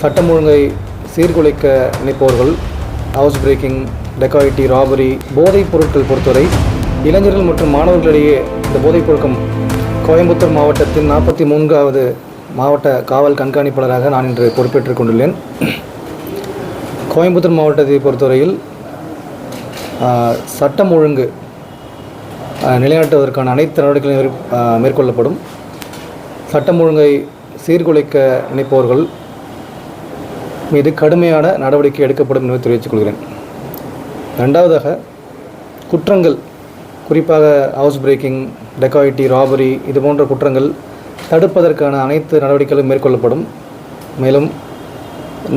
சட்டம் ஒழுங்கை சீர்குலைக்க நினைப்பவர்கள் ஹவுஸ் பிரேக்கிங் டெக்காயிட்டி ராபரி போதைப் பொருட்கள் பொறுத்தவரை இளைஞர்கள் மற்றும் மாணவர்களிடையே இந்த போதைப் பொருட்கள் கோயம்புத்தூர் மாவட்டத்தின் நாற்பத்தி மூன்றாவது மாவட்ட காவல் கண்காணிப்பாளராக நான் இன்று பொறுப்பேற்றுக் கொண்டுள்ளேன். கோயம்புத்தூர் மாவட்டத்தை பொறுத்தவரையில் சட்டம் ஒழுங்கு நிலைநாட்டுவதற்கான அனைத்து நடவடிக்கைகளும் மேற்கொள்ளப்படும். சட்டம் ஒழுங்கை சீர்குலைக்க நினைப்பவர்கள் மீது கடுமையான நடவடிக்கை எடுக்கப்படும் என்பதை தெரிவித்துக் கொள்கிறேன். ரெண்டாவதாக குற்றங்கள் குறிப்பாக ஹவுஸ் பிரேக்கிங் டெக்காயிட்டி ராபரி இது போன்ற குற்றங்கள் தடுப்பதற்கான அனைத்து நடவடிக்கைகளும் மேற்கொள்ளப்படும். மேலும்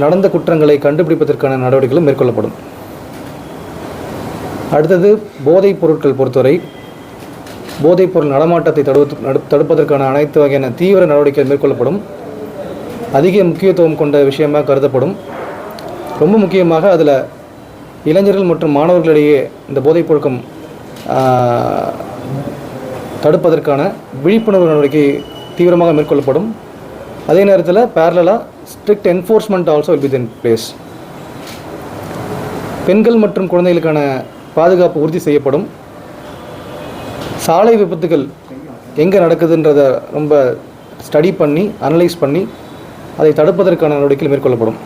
நடந்த குற்றங்களை கண்டுபிடிப்பதற்கான நடவடிக்கைகளும் மேற்கொள்ளப்படும். அடுத்தது போதைப் பொருட்கள் பொறுத்தவரை போதைப் பொருள் நடமாட்டத்தை தடுப்பதற்கான அனைத்து வகையான தீவிர நடவடிக்கைகள் மேற்கொள்ளப்படும். அதிக முக்கியத்துவம் கொண்ட விஷயமாக கருதப்படும். ரொம்ப முக்கியமாக அதில் இளைஞர்கள் மற்றும் மாணவர்களிடையே இந்த போதைப் பொருட்கம் தடுப்பதற்கான விழிப்புணர்வு நடவடிக்கை தீவிரமாக மேற்கொள்ளப்படும். அதே நேரத்தில் பேரலாக strict enforcement also will be in place பெண்கள் மற்றும் குழந்தைகளுக்கான பாதுகாப்பு உறுதி செய்யப்படும். சாலை விபத்துகள் எங்கே நடக்குதுன்றதை ரொம்ப ஸ்டடி பண்ணி அனலைஸ் பண்ணி அதை தடுப்பதற்கான நடவடிக்கைகள் மேற்கொள்ளப்படும்.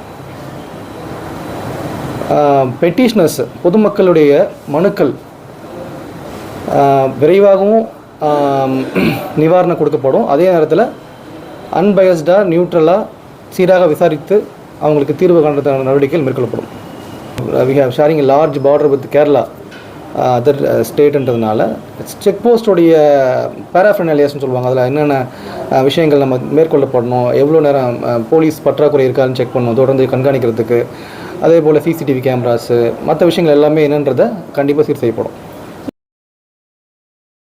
பெட்டிஷனர்ஸ் பொதுமக்களுடைய மனுக்கள் விரைவாகவும் நிவாரணம் கொடுக்கப்படும். அதே நேரத்தில் அன்பயஸ்டாக நியூட்ரலாக சீராக விசாரித்து அவங்களுக்கு தீர்வு காண்றதுக்கான நடவடிக்கைகள் மேற்கொள்ளப்படும். We have sharing large border with Kerala other ஸ்டேட்டுன்றதுனால check போஸ்ட்டுடைய பேராஃபர்னாலியாஸ்னு சொல்லுவாங்க. அதில் என்னென்ன uh, விஷயங்கள் நம்ம மேற்கொள்ளப்படணும் எவ்வளோ நேரம் uh, போலீஸ் பற்றாக்குறை இருக்கான்னு செக் பண்ணணும் தொடர்ந்து கண்காணிக்கிறதுக்கு. அதே போல் சிசிடிவி கேமராஸு மற்ற விஷயங்கள் எல்லாமே என்னன்றதை கண்டிப்பாக சீர் செய்யப்படும்.